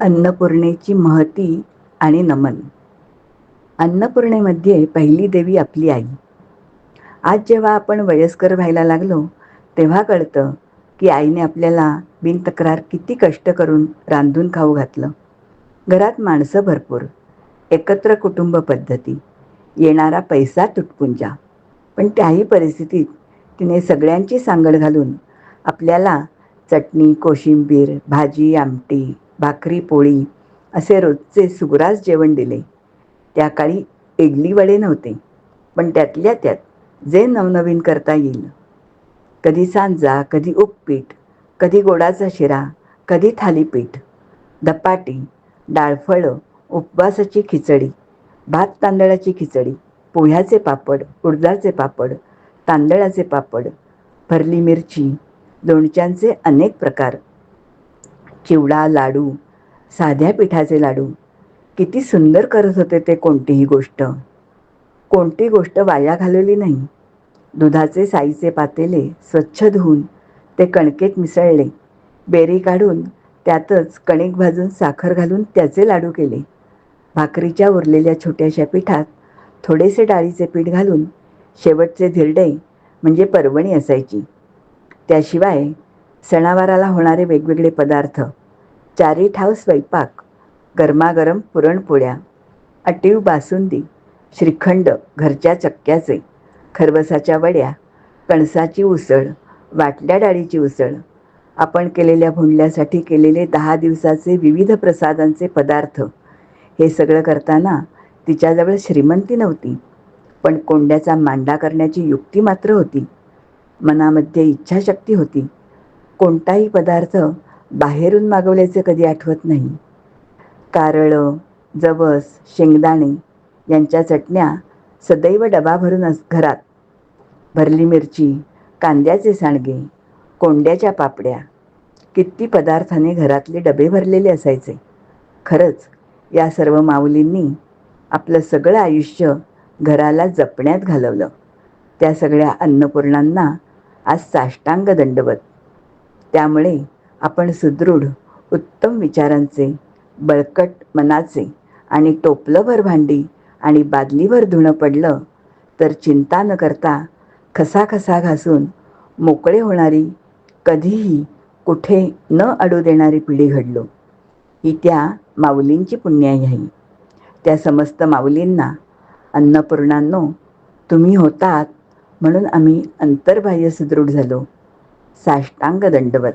अन्नपूर्णेची महती आणि नमन. अन्नपूर्णेमध्ये पहिली देवी आपली आई. आज जेव्हा आपण वयस्कर व्हायला लागलो तेव्हा कळतं की आईने आपल्याला बिनतक्रार किती कष्ट करून रांधून खाऊ घातलं. घरात माणसं भरपूर. एकत्र कुटुंब पद्धती. येणारा पैसा तुटपुंजा पण त्याही परिस्थितीत तिने सगळ्यांची सांगड घालून आपल्याला चटणी कोशिंबीर भाजी आमटी भाकरी पोळी असे रोजचे सुग्रास जेवण दिले. त्या काळी इडली वडे नव्हते पण त्यातल्या त्यात जे नवनवीन करता येईल. कधी सांजा कधी उपपीठ कधी गोडाचा शिरा कधी थालीपीठ धपाटी डाळफळं उपवासाची खिचडी भात तांदळाची खिचडी पोह्याचे पापड उडदाचे पापड तांदळाचे पापड भरली मिरची लोणच्यांचे अनेक प्रकार चिवडा लाडू साध्या पिठाचे लाडू. किती सुंदर करत होते ते कोणतीही गोष्ट. कोणती गोष्ट वाया घालवली नाही. दुधाचे साईचे पातेले स्वच्छ धुवून ते कणकेत मिसळले. बेरी काढून त्यातच कणिक भाजून साखर घालून त्याचे लाडू केले. भाकरीच्या उरलेल्या छोट्याशा पिठात थोडेसे डाळीचे पीठ घालून शेवटचे धिरडे म्हणजे पर्वणी असायची. त्याशिवाय सणावाराला होणारे वेगवेगळे पदार्थ चारी ठाव स्वयंपाक गरमागरम पुरणपोळ्या अटीव बासुंदी श्रीखंड घरच्या चक्क्याचे खरवसाच्या वड्या कणसाची उसळ वाटल्या डाळीची उसळ. आपण केलेल्या भुंडल्यासाठी केलेले दहा दिवसाचे विविध प्रसादांचे पदार्थ. हे सगळं करताना तिच्याजवळ श्रीमंती नव्हती पण कोंड्याचा मांडा करण्याची युक्ती मात्र होती. मनामध्ये इच्छाशक्ती होती. कोणताही पदार्थ बाहेरून मागवल्याचे कधी आठवत नाही. कारळं जवस शेंगदाणे यांच्या चटण्या सदैव डबा भरून अस घरात. भरली मिरची कांद्याचे सांडगे कोंड्याच्या पापड्या किती पदार्थाने घरातले डबे भरलेले असायचे. खरंच या सर्व माऊलींनी आपलं सगळं आयुष्य घराला जपण्यात घालवलं. त्या सगळ्या अन्नपूर्णांना आज साष्टांग दंडवत त्यामुळे आपण सुदृढ उत्तम विचारांचे बळकट मनाचे आणि टोपलंभर भांडी आणि बादलीवर धुणं पडलं तर चिंता न करता खसाखसा घासून मोकळे होणारी कधीही कुठे न अडू देणारी पिढी घडलो. ही त्या माऊलींची पुण्याई आहे. त्या समस्त माऊलींना अन्नपूर्णांनो तुम्ही होतात म्हणून आम्ही अंतर्बाह्य सुदृढ झालो. साष्टांग दंडवत